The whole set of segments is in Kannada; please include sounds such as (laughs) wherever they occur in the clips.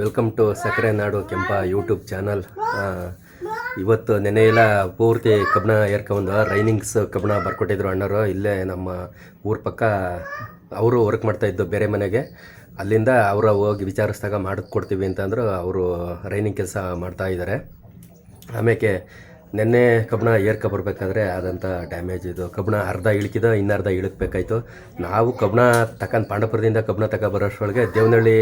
ವೆಲ್ಕಮ್ ಟು ಸಕ್ಕರೆ ನಾಡು ಕೆಂಪ ಯೂಟ್ಯೂಬ್ ಚಾನಲ್ ಇವತ್ತು ನೆನೆ ಎಲ್ಲ ಪೂರ್ತಿ ಕಬ್ಬಣ ಏರ್ಕೊಂಡು ರೈನಿಂಗ್ಸ್ ಕಬ್ಬಣ ಬರ್ಕೊಟ್ಟಿದ್ರು ಅಣ್ಣರು. ಇಲ್ಲೇ ನಮ್ಮ ಊರ ಪಕ್ಕ ಅವರು ವರ್ಕ್ ಮಾಡ್ತಾಯಿದ್ದು ಬೇರೆ ಮನೆಗೆ. ಅಲ್ಲಿಂದ ಅವರ ಹೋಗಿ ವಿಚಾರಿಸಿದಾಗ ಮಾಡಿಕೊಡ್ತೀವಿ ಅಂತಂದ್ರು ಅವರು ರೈನಿಂಗ್ ಕೆಲಸ ಮಾಡ್ತಾಯಿದ್ದಾರೆ ಆಮೇಲೆ ನೆನ್ನೆ ಕಬ್ಬಣ ಏರ್ಕ ಬರಬೇಕಾದ್ರೆ ಆದಂಥ ಡ್ಯಾಮೇಜ್ ಇದು. ಕಬ್ಬಣ ಅರ್ಧ ಇಳಿಕಿದ ಇನ್ನರ್ಧ ಇಳಿಕ್ಬೇಕಾಯ್ತು. ನಾವು ಕಬ್ಬಣ ತಕ್ಕಂಡು ಪಾಂಡಪುರದಿಂದ ಕಬ್ಬಣ ತಕ ಬರೋಷ್ಟೊಳಗೆ ದೇವನಹಳ್ಳಿ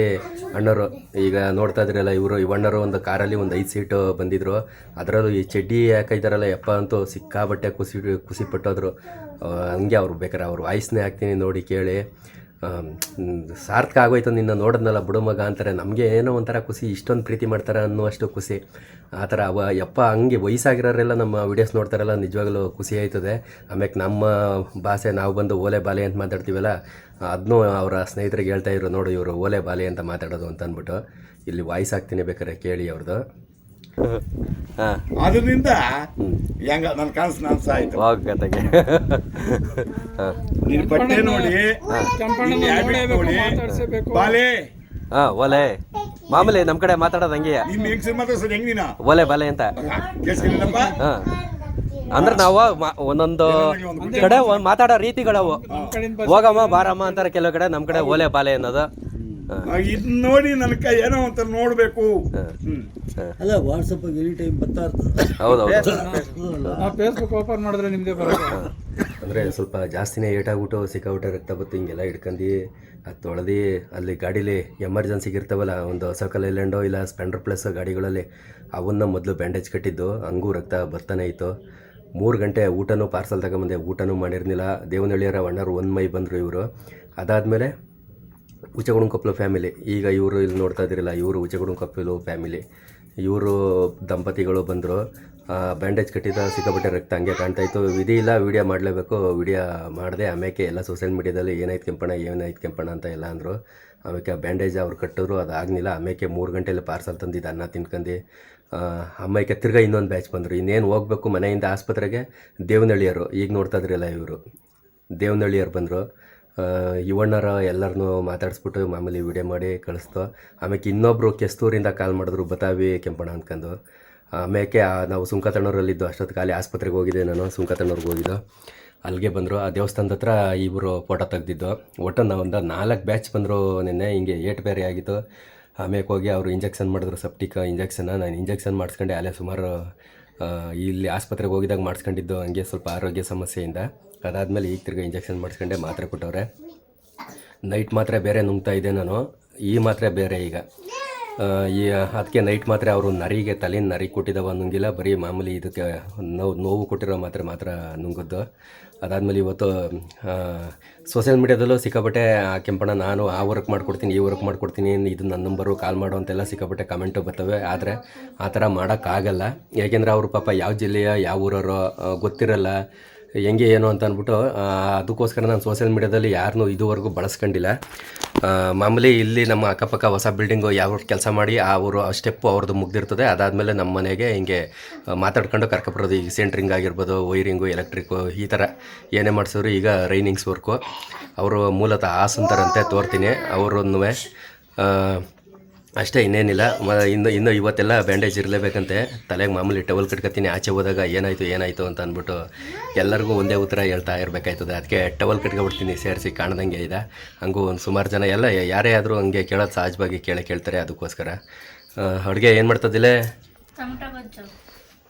ಅಣ್ಣರು ಈಗ ನೋಡ್ತಾ ಇದ್ರಲ್ಲ ಇವರು ಇವಣ್ಣರು ಒಂದು ಕಾರಲ್ಲಿ ಒಂದು ಐದು ಸೀಟು ಬಂದಿದ್ರು. ಅದರಲ್ಲೂ ಈ ಚಡ್ಡಿ ಹಾಕಿದಾರಲ್ಲ ಯಪ್ಪ ಅಂತೂ ಸಿಕ್ಕಾಬಟ್ಟೆ ಕುಸಿ ಖುಷಿ ಪಟ್ಟೋದ್ರು ಆ, ಹಂಗೆ ಅವ್ರು ಬೇಕಾರೆ ಅವ್ರು ವಾಯ್ಸ್ನೇ ಹಾಕ್ತೀನಿ ನೋಡಿ ಕೇಳಿ. ಸಾರ್ಥಕ ಆಗೋಯ್ತು ನಿನ್ನ ನೋಡಿದ್ನಲ್ಲ ಬಿಡು ಮಗ ಅಂತಾರೆ. ನಮಗೆ ಏನೋ ಒಂಥರ ಖುಷಿ, ಇಷ್ಟೊಂದು ಪ್ರೀತಿ ಮಾಡ್ತಾರೆ ಅನ್ನುವಷ್ಟು ಖುಷಿ. ಆ ಥರ ಅವ ಯಪ್ಪ ಹಂಗೆ ವಯಸ್ಸಾಗಿರೋರೆಲ್ಲ ನಮ್ಮ ವಿಡಿಯೋಸ್ ನೋಡ್ತಾರಲ್ಲ, ನಿಜವಾಗ್ಲೂ ಖುಷಿ ಆಯ್ತದೆ. ಆಮ್ಯಾಕೆ ನಮ್ಮ ಭಾಷೆ ನಾವು ಬಂದು ಓಲೆ ಬಾಲೆ ಅಂತ ಮಾತಾಡ್ತೀವಲ್ಲ ಅದನ್ನೂ ಅವರ ಸ್ನೇಹಿತರಿಗೆ ಹೇಳ್ತಾ ಇದ್ರು, ನೋಡು ಇವರು ಓಲೆ ಬಾಲೆ ಅಂತ ಮಾತಾಡೋದು ಅಂತ ಅಂದ್ಬಿಟ್ಟು ಇಲ್ಲಿ ವಾಯ್ಸ್ ಆಗ್ತೀನಿ ಬೇಕಾದ್ರೆ ಕೇಳಿ ಅವ್ರದ್ದು ಅದರಿಂದ ಹೆಂಗ ನನ್ನ ಕನಸು ನಾನು ಆಯ್ತು. ವಾಗ್ಗತಗೆ. ನೀನು ಬಟ್ಟೆ ನೋಡಿ ಬಾಲೆ. ಹಾ ಒಲೆ. ಮಾಮೂಲಿ ನಮ್ಮ ಕಡೆ ಮಾತಾಡೋದು ಹಂಗೆ ಒಲೆ ಹೆಂಗ್ಸರ್ ಮಾತಾಡ್ಸೋದು ಹೆಂಗ್ ನೀನ? ಓಲೆ ಬಾಲೆ ಅಂತ. ಹಾ ಅಂದ್ರೆ ನಾವು ಮ- ಒಂದೊಂದು ಕಡೆ ಮಾತಾಡೋ ರೀತಿಗಳವು. ಹೋಗಮ್ಮ ಬಾರಮ್ಮ ಅಂತಾರೆ ಕೆಲವು ಕಡೆ ನಮ್ಮ ಕಡೆ ಓಲೆ ಬಾಲೆ ಅನ್ನೋದು. ಇದ್ ನೋಡಿ ನನ್ನ ಕೈ ಏನೋ ಅಂತ ನೋಡಬೇಕು. ಅಲ್ಲ ವಾಟ್ಸಪ್ ಎನಿ ಟೈಮ್ ಬರ್ತಾ ಇರ್ತದೆ. ಹೌದೌದು. ಫೇಸ್ಬುಕ್ ಓಪನ್ ಮಾಡಿದ್ರೆ ನಿಮ್ದೇ ಬರೋದು ಅಂದರೆ ಸ್ವಲ್ಪ ಜಾಸ್ತಿನೇ ಏಟಾಗ್ಬಿಟ್ಟು ಸಿಕ್ಕಾಬಿಟ್ಟೆ ರಕ್ತ ಬತ್ತು ಹಿಂಗೆಲ್ಲ ಇಟ್ಕಂಡಿ ಅದು ತೊಳೆದು ಅಲ್ಲಿ ಗಾಡೀಲಿ ಎಮರ್ಜೆನ್ಸಿಗೆ ಇರ್ತಾವಲ್ಲ ಒಂದು ಸರ್ಕಲ್ ಐಲ್ಯಾಂಡೋ ಇಲ್ಲ ಸ್ಪೆಂಡರ್ ಪ್ಲಸ್ ಗಾಡಿಗಳಲ್ಲಿ ಅವನ್ನ ಮೊದಲು ಬ್ಯಾಂಡೇಜ್ ಕಟ್ಟಿದ್ದು ಹಂಗೂ ರಕ್ತ ಬರ್ತಾನೆ ಇತ್ತು. ಮೂರು ಗಂಟೆ ಊಟನೂ ಪಾರ್ಸಲ್ ತಗೊಂಬಂದೆ ಊಟನೂ ಮಾಡಿರ್ಲಿಲ್ಲ. ದೇವನಹಳ್ಳಿಯರ ಅಣ್ಣರು ಒಂದು ಮೈ ಬಂದರು ಇವರು. ಅದಾದಮೇಲೆ ಉಚ್ಚಗುಣಕೊಪ್ಪಲು ಫ್ಯಾಮಿಲಿ ಈಗ ಇವರು ಇಲ್ಲಿ ನೋಡ್ತಾ ಇದ್ದೀರಲ್ಲ, ಇವರು ಉಚ್ಚಗುಣಕೊಪ್ಪಲು ಫ್ಯಾಮಿಲಿ ಇವರು ದಂಪತಿಗಳು ಬಂದರು. ಬ್ಯಾಂಡೇಜ್ ಕಟ್ಟಿದ ಸಿಕ್ಕಾಪಟ್ಟೆ ರಕ್ತ ಹಂಗೆ ಕಾಣ್ತಾ ಇತ್ತು ವಿಧಿ ಇಲ್ಲ ವಿಡಿಯೋ ಮಾಡಲೇಬೇಕು. ವಿಡಿಯೋ ಮಾಡಿದೆ ಆಮೇಲೆ ಎಲ್ಲ ಸೋಷಿಯಲ್ ಮೀಡ್ಯಾದಲ್ಲಿ ಏನಾಯ್ತು ಕೆಂಪಣ ಏನಾಯ್ತು ಕೆಂಪಣ ಅಂತ ಎಲ್ಲ ಅಂದರು. ಆಮೇಲೆ ಬ್ಯಾಂಡೇಜ್ ಅವ್ರು ಕಟ್ಟಿದ್ರು, ಅದು ಆಗಲಿಲ್ಲ. ಆಮೇಲೆ ಮೂರು ಗಂಟೆಯಲ್ಲಿ ಪಾರ್ಸಲ್ ತಂದಿದ್ದು ಅನ್ನ ತಿನ್ಕಂಡು ಅಮ್ಮಕ್ಕೆ ತಿರ್ಗಾ ಇನ್ನೊಂದು ಬ್ಯಾಚ್ ಬಂದರು. ಇನ್ನೇನು ಹೋಗ್ಬೇಕು ಮನೆಯಿಂದ ಆಸ್ಪತ್ರೆಗೆ? ದೇವನಹಳ್ಳಿಯರು ಈಗ ನೋಡ್ತಾ ಇದ್ರಲ್ಲ ಇವರು. ದೇವನಳ್ಳಿಯರು ಬಂದರು. ಇವಣ್ಣರ ಎಲ್ಲರನ್ನೂ ಮಾತಾಡಿಸ್ಬಿಟ್ಟು ಮಾಮೂಲಿ ವಿಡಿಯೋ ಮಾಡಿ ಕಳಿಸ್ತು. ಆಮೇಲೆ ಇನ್ನೊಬ್ಬರು ಕೆಸ್ತೂರಿಂದ ಕಾಲ್ ಮಾಡಿದ್ರು, ಬತಾವಿ ಕೆಂಪಣ್ಣ ಅಂದ್ಕೊಂಡು ಆಮೇಲೆ ನಾವು ಸುಂಕತಣ್ಣೂರಲ್ಲಿದ್ದು, ಅಷ್ಟೊತ್ತು ಖಾಲಿ ಆಸ್ಪತ್ರೆಗೆ ಹೋಗಿದ್ದೆ ನಾನು ಸುಂಕತಣ್ಣವ್ರಿಗೆ ಹೋಗಿದ್ದು. ಅಲ್ಲಿಗೆ ಬಂದರು. ಆ ದೇವಸ್ಥಾನದ ಹತ್ರ ಇಬ್ಬರು ಫೋಟೋ ತೆಗ್ದಿದ್ದು. ಒಟ್ಟು ನಾವು ಒಂದು ನಾಲ್ಕು ಬ್ಯಾಚ್ ಬಂದರು ನಿನ್ನೆ, ಹಿಂಗೆ ಏಟ್ ಬೇರೆ ಆಗಿತ್ತು. ಆಮೇಲೆ ಹೋಗಿ ಅವರು ಇಂಜೆಕ್ಷನ್ ಮಾಡಿದ್ರು ಸೆಪ್ಟಿಕ್ ಇಂಜೆಕ್ಷನ್ನ ನಾನು ಇಂಜೆಕ್ಷನ್ ಮಾಡಿಸ್ಕೊಂಡೆ, ಅಲ್ಲೇ ಸುಮಾರು ಇಲ್ಲಿ ಆಸ್ಪತ್ರೆಗೆ ಹೋಗಿದಾಗ ಮಾಡಿಸ್ಕೊಂಡಿದ್ದು, ಹಂಗೆ ಸ್ವಲ್ಪ ಆರೋಗ್ಯ ಸಮಸ್ಯೆಯಿಂದ. ಅದಾದಮೇಲೆ ಈಗ ತಿರ್ಗಿ ಇಂಜೆಕ್ಷನ್ ಮಾಡಿಸ್ಕೊಂಡೆ ಮಾತ್ರೆ ಕೊಟ್ಟವ್ರೆ. ನೈಟ್ ಮಾತ್ರೆ ಬೇರೆ ನುಂಗ್ತಾ ಇದ್ದೆ ನಾನು. ಈ ಮಾತ್ರೆ ಬೇರೆ ಈಗ. ಈ ಅದಕ್ಕೆ ನೈಟ್ ಮಾತ್ರೆ ಅವರು ನರಿಗೆ, ತಲೆನ ನರಿ ಕೊಟ್ಟಿದ್ದಾವ ನುಂಗಿಲ್ಲ ಬರೀ ಮಾಮೂಲಿ ಇದಕ್ಕೆ ನೋವು ನೋವು ಕೊಟ್ಟಿರೋ ಮಾತ್ರೆ ಮಾತ್ರ ನುಂಗದ್ದು. ಅದಾದಮೇಲೆ ಇವತ್ತು ಸೋಷಿಯಲ್ ಮೀಡ್ಯಾದಲ್ಲೂ ಸಿಕ್ಕಾಪಟ್ಟೆ ಕೆಂಪಣ್ಣ ನಾನು ಆ ವರ್ಕ್ ಮಾಡಿಕೊಡ್ತೀನಿ, ಈ ವರ್ಕ್ ಮಾಡಿಕೊಡ್ತೀನಿ, ಇದು ನನ್ನ ನಂಬರು ಕಾಲ್ ಮಾಡು ಅಂತೆಲ್ಲ ಸಿಕ್ಕಾಪಟ್ಟೆ ಕಮೆಂಟು ಬರ್ತವೆ. ಆದರೆ ಆ ಥರ ಮಾಡೋಕ್ಕಾಗಲ್ಲ. ಯಾಕೆಂದರೆ ಅವರು ಪಾಪ ಯಾವ ಜಿಲ್ಲೆಯ, ಯಾವ ಊರವರು ಗೊತ್ತಿರಲ್ಲ. ಹೆಂಗೆ ಏನು ಅಂತ ಅಂದ್ಬಿಟ್ಟು ಅದಕ್ಕೋಸ್ಕರ ನಾನು ಸೋಷಿಯಲ್ ಮೀಡ್ಯಾದಲ್ಲಿ ಯಾರನ್ನೂ ಇದುವರೆಗೂ ಬಳಸ್ಕೊಂಡಿಲ್ಲ. ಆ, ಮಾಮೂಲಿ ಇಲ್ಲಿ ನಮ್ಮ ಅಕ್ಕಪಕ್ಕ ಹೊಸ ಬಿಲ್ಡಿಂಗು ಯಾವ ಕೆಲಸ ಮಾಡಿ ಆ ಅವರು ಸ್ಟೆಪ್ಪು ಅವ್ರದ್ದು ಮುಗ್ದಿರ್ತದೆ. ಅದಾದಮೇಲೆ ನಮ್ಮ ಮನೆಗೆ ಹಿಂಗೆ ಮಾತಾಡ್ಕೊಂಡು ಕರ್ಕೊಬರೋದು ಈಗ ಸೆಂಟ್ರಿಂಗ್ ಆಗಿರ್ಬೋದು ವೈರಿಂಗು ಎಲೆಕ್ಟ್ರಿಕ್ಕು ಈ ಥರ ಏನೇ ಮಾಡಿಸಿದ್ರು ಈಗ ರೈನಿಂಗ್ಸ್ ವರ್ಕು ಅವರು ಮೂಲತಃ ಹಾಸಂತಾರಂತೆ ತೋರ್ತೀನಿ. ಅವರನ್ನು ಅಷ್ಟೇ ಇನ್ನೇನಿಲ್ಲ. ಮ ಇನ್ನು ಇನ್ನು ಇವತ್ತೆಲ್ಲ ಬ್ಯಾಂಡೇಜ್ ಇರಲೇಬೇಕಂತೆ. ತಲೆಗೆ ಮಾಮೂಲಿ ಟವಲ್ ಕಟ್ಕೊತೀನಿ ಆಚೆ ಹೋದಾಗ ಏನಾಯಿತು ಏನಾಯಿತು ಅಂತ ಅಂದ್ಬಿಟ್ಟು ಎಲ್ಲರಿಗೂ ಒಂದೇ ಉತ್ತರ ಹೇಳ್ತಾ ಇರಬೇಕಾಯ್ತದೆ. ಅದಕ್ಕೆ ಟವಲ್ ಕಟ್ಕೊಬಿಡ್ತೀನಿ ಸೇರಿಸಿ ಕಾಣ್ದಂಗೆ ಇದೆ. ಹಂಗೂ ಒಂದು ಸುಮಾರು ಜನ ಎಲ್ಲ ಯಾರೇ ಆದರೂ ಹಂಗೆ ಕೇಳೋದು ಸಹಜವಾಗಿ ಕೇಳಿ ಕೇಳ್ತಾರೆ ಅದಕ್ಕೋಸ್ಕರ. ಅಡುಗೆ ಏನು ಮಾಡ್ತದಿಲ್ಲೇ?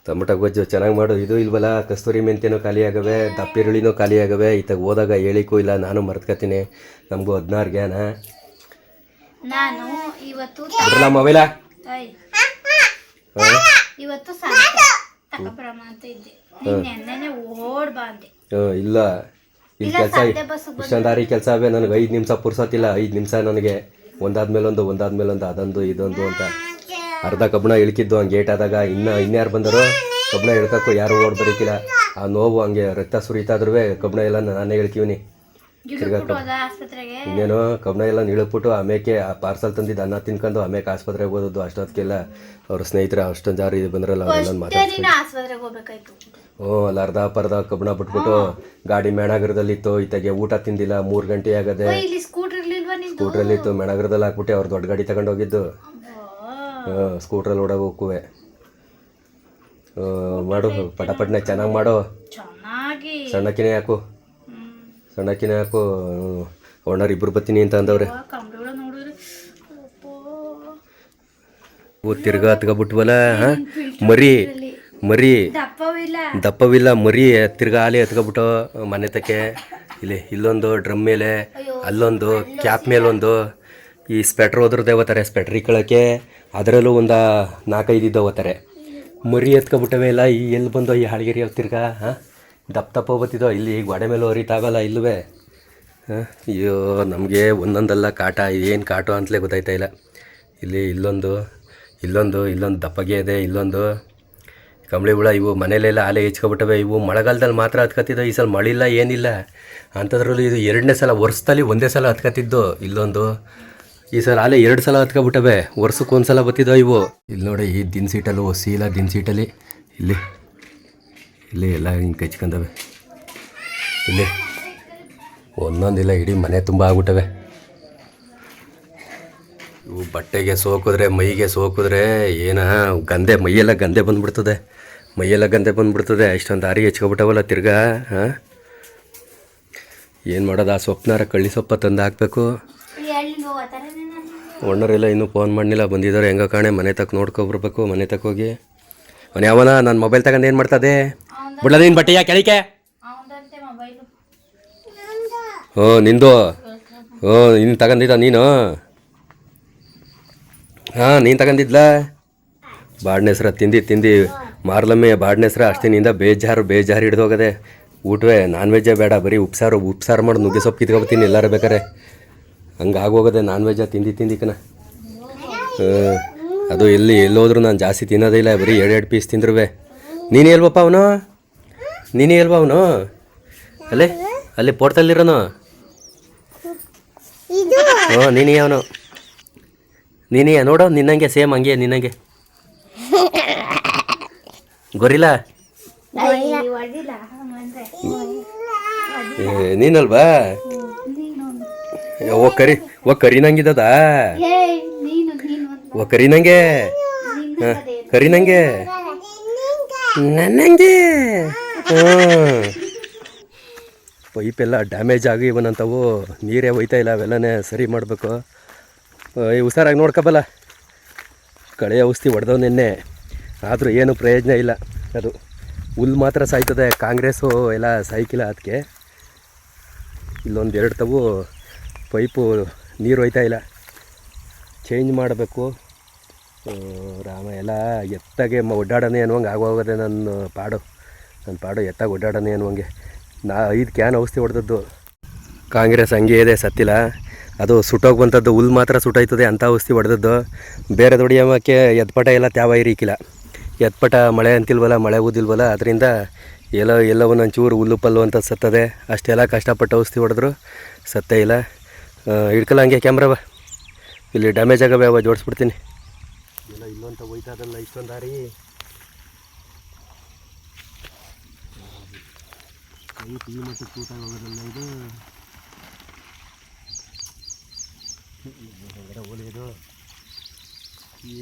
ಟೊಮೊಟೊ ಗೊಜ್ಜು. ಚೆನ್ನಾಗಿ ಮಾಡು. ಇದು ಇಲ್ವಲ್ಲ ಕಸ್ತೂರಿ ಮೆಂತ್ಯನೂ ಖಾಲಿ ಆಗವೆ ದಪ್ಪಿರುಳಿನೂ ಖಾಲಿ ಆಗವೆ. ಈತಾಗ ಹೋದಾಗ ಹೇಳಿಕೂ ಇಲ್ಲ ನಾನು ಮರ್ತ್ಕೊತೀನಿ ನಮಗೂ ಹದಿನಾರು ಜ್ಞಾನ ನಾನು ಇವತ್ತು ಬಿಡ್ರಲ್ಲ ಮೊಬೈಲ ಇವತ್ತು ಸಂತೆ ತಕಬ್ರಹ್ಮ ಅಂತ ಇದ್ದೆ. ನಿನ್ನೆ ನೆನ್ನೆ ಓಡ್ ಬಾ ಅಂದೆ. ಇಲ್ಲ. ಇಲ್ಲಿ ಕೆಲಸ ಸಂತೆ ಬಸ್ಸಿಗೆ ಇಷ್ಟೊಂದಾರಿ ಕೆಲಸ ಅವೇ ನನಗೆ. ಐದು ನಿಮಿಷ ಪುರ್ಸೋತಿಲ್ಲ ಐದು ನಿಮಿಷ ನನಗೆ. ಒಂದಾದ್ಮೇಲೊಂದು ಒಂದು ಒಂದಾದ್ಮೇಲೆ ಒಂದು ಅದೊಂದು ಇದೊಂದು ಅಂತ. ಅರ್ಧ ಕಬ್ಬಣ ಇಳಿಕಿದ್ದು ಹಂಗೆ ಏಟ್ ಆದಾಗ ಇನ್ನು ಇನ್ಯಾರು ಬಂದರು? ಕಬ್ಬಣ ಇಳ್ಕಕ್ಕೂ ಯಾರು ಓಡ್ ಬರೀತಿಲ್ಲ. ಆ ನೋವು ಹಂಗೆ ರಕ್ತ ಸುರಿತಾದ್ರೂ ಕಬ್ಬಣ ಎಲ್ಲ ನಾನೇ ಇಳ್ಕಿವ್ನಿ. ಆಸ್ಪತ್ರೆಗೆ. ಇನ್ನೇನು ಕಬ್ಬಣ ಎಲ್ಲ ನೀಳಕ್ಬಿಟ್ಟು ಆಮೇಕೆ ಆ ಪಾರ್ಸಲ್ ತಂದಿದ್ದು ಅನ್ನ ತಿನ್ಕೊಂಡು ಆಮೇಲೆ ಆಸ್ಪತ್ರೆಗೆ ಹೋದದ್ದು ಅಷ್ಟೊತ್ತಿಗೆಲ್ಲ ಅವ್ರ ಸ್ನೇಹಿತರ ಅಷ್ಟೊಂದು ಜಾರಿ ಬಂದ್ರಲ್ಲ ಅವರೆಲ್ಲ ಮಾತಾಡ್ತಾರೆ ಹ್ಞೂ ಅಲ್ಲಿ ಅರ್ಧ ಪರ್ಧ ಕಬ್ಬಣ ಬಿಟ್ಬಿಟ್ಟು ಗಾಡಿ ಮೇಣಾಗರದಲ್ಲಿತ್ತು ಇತ್ತಾಗೆ ಊಟ ತಿಂದಿಲ್ಲ ಮೂರು ಗಂಟೆ ಆಗದೆ. ಸ್ಕೂಟ್ರಲ್ಲಿತ್ತು ಮೇಣಾಗರದಲ್ಲಿ ಹಾಕ್ಬಿಟ್ಟು ಅವ್ರು ದೊಡ್ಡ ಗಾಡಿ ತಗೊಂಡು ಹೋಗಿದ್ದು. ಸ್ಕೂಟ್ರಲ್ಲಿ ಓಡಾಗ ಹೋಗುವೆ ಮಾಡು ಪಟಪಟ್ನೆ ಚೆನ್ನಾಗಿ ಮಾಡು. ಸಣ್ಣಕ್ಕಿನೇ ಹಾಕು. ಹ್ಮ್ ಸಣ್ಣಕ್ಕಿನೇ ಯಾಕೋ ಒಣರ್ ಇಬ್ಬರು ಬರ್ತೀನಿ ಅಂತ ಅಂದವ್ರೆ. ತಿರ್ಗಾ ಹತ್ಕೊಬಿಟ್ವಲ್ಲ ಹಾಂ? ಮರಿ ಮರಿ. ದಪ್ಪವಿಲ್ಲ? ದಪ್ಪವಿಲ್ಲ ಮರಿ ತಿರ್ಗಾ ಆಲೆ ಎತ್ಕೊಬಿಟ್ಟು ಮನೆ ತಕ್ಕೆ ಇಲ್ಲಿ ಇಲ್ಲೊಂದು ಡ್ರಮ್ ಮೇಲೆ ಅಲ್ಲೊಂದು ಕ್ಯಾಪ್ ಮೇಲೊಂದು ಈ ಸ್ಪೆಟ್ರ್ ಹೋದ್ರದ್ದು ಹೋಗ್ತಾರೆ ಸ್ಪೆಟ್ರ್ ಇಕ್ಕಳಕ್ಕೆ ಅದರಲ್ಲೂ ಒಂದು ನಾಲ್ಕೈದು ಇದ್ದು ಹೋಗ್ತಾರೆ. ಮರಿ ಎತ್ಕೊಬಿಟ್ಟವೆ ಇಲ್ಲ ಈ ಎಲ್ಲಿ ಬಂದೋ ಈ ಹಾಳಗಿರಿ ತಿರ್ಗಾ ಹಾಂ? ದಪ್ಪ ದಪ್ಪ ಬತ್ತಿದೋ ಇಲ್ಲಿ ಗೋಡೆ ಮೇಲೆ ಹೊರಿತಾಗಲ್ಲ ಇಲ್ಲವೇ ಅಯ್ಯೋ, ನಮಗೆ ಒಂದೊಂದಲ್ಲ ಕಾಟ, ಏನು ಕಾಟ ಅಂತಲೇ ಗೊತ್ತಾಯ್ತಾ ಇಲ್ಲ. ಇಲ್ಲಿ ಇಲ್ಲೊಂದು ಇಲ್ಲೊಂದು ಇಲ್ಲೊಂದು ದಪ್ಪಗೆ ಇದೆ, ಇಲ್ಲೊಂದು ಕಂಬಳಿ ಹುಳ. ಇವು ಮನೇಲೆಲ್ಲ ಆಲೆ ಹೆಚ್ಕೊಬಿಟ್ಟವೆ. ಇವು ಮಳೆಗಾಲದಲ್ಲಿ ಮಾತ್ರ ಹತ್ಕತ್ತಿದ್ದೋ ಈ ಸಲ ಮಳಿಲ್ಲ, ಏನಿಲ್ಲ. ಅಂಥದ್ರಲ್ಲೂ ಇದು ಎರಡನೇ ಸಲ, ವರ್ಷದಲ್ಲಿ ಒಂದೇ ಸಲ ಹತ್ಕತ್ತಿದ್ದು. ಇಲ್ಲೊಂದು, ಈ ಸಲ ಆಲೆ ಎರಡು ಸಲ ಹತ್ಕೊಬಿಟ್ಟವೆ. ವರ್ಷಕ್ಕೆ ಒಂದು ಸಲ ಬತ್ತಿದ್ದೋ ಇವು. ಇಲ್ಲಿ ನೋಡಿ, ಈ ದಿನ ಸೀಟಲ್ಲೂ ಸೀಲ ದಿನ ಸೀಟಲ್ಲಿ ಇಲ್ಲಿ ಇಲ್ಲಿ ಎಲ್ಲ ಹಿಂಗೆ ಕಚ್ಕೊಂಡವೆ. ಇಲ್ಲಿ. ಒಂದೊಂದಿಲ್ಲ ಇಡೀ ಮನೆ ತುಂಬ ಆಗ್ಬಿಟ್ಟವೆ. ಇವು ಬಟ್ಟೆಗೆ ಸೋಕಿದ್ರೆ, ಮೈಗೆ ಸೋಕಿದ್ರೆ ಏನ, ಗಂದೆ, ಮೈಯೆಲ್ಲ ಗಂದೆ ಬಂದುಬಿಡ್ತದೆ. ಮೈಯೆಲ್ಲ ಗಂದೆ ಬಂದುಬಿಡ್ತದೆ. ಇಷ್ಟೊಂದು ದಾರಿ ಹೆಚ್ಕೊಬಿಟ್ಟವಲ್ಲ ತಿರ್ಗಾ, ಹಾಂ? ಏನು ಮಾಡೋದು? ಆ ಸೊಪ್ಪನಾರ ಕಳ್ಳಿ ಸೊಪ್ಪ ತಂದು ಹಾಕಬೇಕು. ಒಣ್ಣರೆಲ್ಲ ಇನ್ನೂ ಫೋನ್ ಮಾಡಲಿಲ್ಲ. ಬಂದಿದ್ದಾರೆ. ಹೆಂಗೋ ಕಾಣೆ. ಮನೆ ತಕ್ಕ ನೋಡ್ಕೊಬರ್ಬೇಕು ಮನೆ ತಕ್ಕೋಗಿ ಹೋಗಿ. ಅವನು ಯಾವನ ನನ್ನ ಮೊಬೈಲ್ ತಗೊಂಡು ಏನು ಮಾಡ್ತದೆ ಬಿಡಲ್ಲ ನಿನ್ನ ಬಟ್ಟೆ ಯಾಕೆ ಹ್ಞೂ ನಿಂದು. ಹ್ಞೂ ನೀನು ತಗೊಂಡಿದ್ದ ನೀನು. ಹಾಂ ನೀನು ತಗೊಂಡಿದ್ಲ ಬಾಡ್ನ ಹೆಸ್ರ ತಿಂದು ತಿಂದು. ಮಾರ್ಲಮ್ಮೆ ಬಾಡ್ನ ಹೆಸ್ರ ಅಷ್ಟಿನಿಂದ ಬೇಜಾರು ಬೇಜಾರು ಹಿಡ್ದು ಹೋಗದೆ. ಊಟವೇ ನಾನ್ ವೆಜ್ಜೇ ಬೇಡ ಬರೀ ಉಪ್ಸಾರು ಉಪ್ಸಾರು ಮಾಡಿ ನುಗ್ಗೆ ಸೊಪ್ಪು ಕಿತ್ಕೊಬತ್ತೀನಿ ಎಲ್ಲಾರು ಬೇಕಾರೆ. ಹಂಗೆ ಆಗೋಗದೆ ನಾನ್ ವೆಜ್ಜ ತಿಂದು ತಿಂದಿಕನ ಹಾಂ ಅದು ಎಲ್ಲಿ ಎಲ್ಲೋದ್ರೂ ನಾನು ಜಾಸ್ತಿ ತಿನ್ನೋದೇ ಇಲ್ಲ ಬರೀ ಎರಡು ಎರಡು ಪೀಸ್ ತಿಂದ್ರುವೆ. ನೀನು ಹೇಳ್ಬಪ್ಪ ಅವನು? ನೀನೇ ಅಲ್ವಾ ಅವನು? ಅಲ್ಲಿ ಅಲ್ಲಿ ಪೋರ್ಟಲ್ಲಿರೋನು? ಹ್ಞೂ ನೀನೇ ಅವನು. ನೀನೇ ನೋಡು ನಿನ್ನಂಗೆ ಸೇಮ್ ಹಂಗೆ ನಿನ್ನಂಗೆ. ಗೊರಿಲ್ಲ? ನೀನಲ್ವಾ? ಓ ಕರಿ ಓ ಕರಿನಂಗಿದದ? ಓ ಕರಿನಂಗೆ? ಹಾಂ ಕರಿನಂಗೆ? ನನ್ನಂಗೆ? ಪೈಪೆಲ್ಲ ಡ್ಯಾಮೇಜ್ ಆಗಿ ಇವನಂತವು ನೀರೇ ಹೋಯ್ತಾ ಇಲ್ಲ, ಅವೆಲ್ಲನೇ ಸರಿ ಮಾಡಬೇಕು. ಹುಷಾರಾಗಿ ನೋಡ್ಕೊಬಲ್ಲ ಕಳೆ ಔಷಧಿ ಹೊಡೆದವ್ ನಿನ್ನೆ. ಆದರೂ ಏನು ಪ್ರಯೋಜನ ಇಲ್ಲ. ಅದು ಹುಲ್ ಮಾತ್ರ ಸಾಯ್ತದೆ, ಕಾಂಗ್ರೆಸ್ಸು ಎಲ್ಲ ಸಾಯ್ಕಿಲ್ಲ ಅದಕ್ಕೆ ಇಲ್ಲೊಂದು ಎರಡು ತವು ಪೈಪು ನೀರು ಹೋಯ್ತಾ ಇಲ್ಲ. ಚೇಂಜ್ ಮಾಡಬೇಕು. ರಾಮ, ಎಲ್ಲ ಎತ್ತಾಗೆ ಮ ಅನ್ನೋಂಗೆ ಆಗೋಗದೆ ನನ್ನ ಪಾಡು. ನನ್ನ ಪಾಡು ಎತ್ತಾಗ ಏನು ಹಂಗೆ ನಾ ಐದು ಕ್ಯಾನ್ ಔಷಧಿ ಹೊಡೆದದ್ದು. ಕಾಂಗ್ರೆಸ್ ಹಂಗೆ ಇದೆ, ಸತ್ತಿಲ್ಲ. ಅದು ಸುಟ್ಟೋಗಿ ಬಂತದ್ದು, ಹುಲ್ ಮಾತ್ರ ಸುಟ್ಟೋಯ್ತದೆ ಅಂಥ ಔಷಧಿ ಹೊಡೆದದ್ದು. ಬೇರೆ ದುಡಿಯೋಕ್ಕೆ ಎದ್ಪಟ ಎಲ್ಲ ತ್ಯಾವ ಇರಿಕಿಲ್ಲ ಎತ್ಪಟ ಮಳೆ ಅಂತಿಲ್ವಲ್ಲ, ಮಳೆ ಊದಿಲ್ವಲ್ಲ ಅದರಿಂದ ಎಲ್ಲೋ ಎಲ್ಲೋ ಒಂದೊಂದು ಚೂರು ಹುಲ್ಲು ಪಲ್ಲು ಅಂತ ಸತ್ತದೆ. ಅಷ್ಟೆಲ್ಲ ಕಷ್ಟಪಟ್ಟು ಔಷಧಿ ಹೊಡೆದ್ರು, ಸತ್ತೇ ಇಲ್ಲ. ಹಿಡ್ಕಲ್ಲ ಹಂಗೆ ಕ್ಯಾಮ್ರಾವ ಇಲ್ಲಿ ಡ್ಯಾಮೇಜ್ ಆಗವೆ, ಅವ ಜೋಡಿಸ್ಬಿಡ್ತೀನಿ. ಎಲ್ಲ ಇಲ್ಲೊಂತ ಹೋಯ್ತದಲ್ಲ ಇಷ್ಟೊಂದು ದಾರಿ. ಪೈಪ್ ಈ ಮಟ್ಟಕ್ಕೆ ತೂತಾಗಿ ಹೋಗೋದಲ್ಲ ಇದು? ಹೊರಗಡೆ ಒಲೆಯೋದು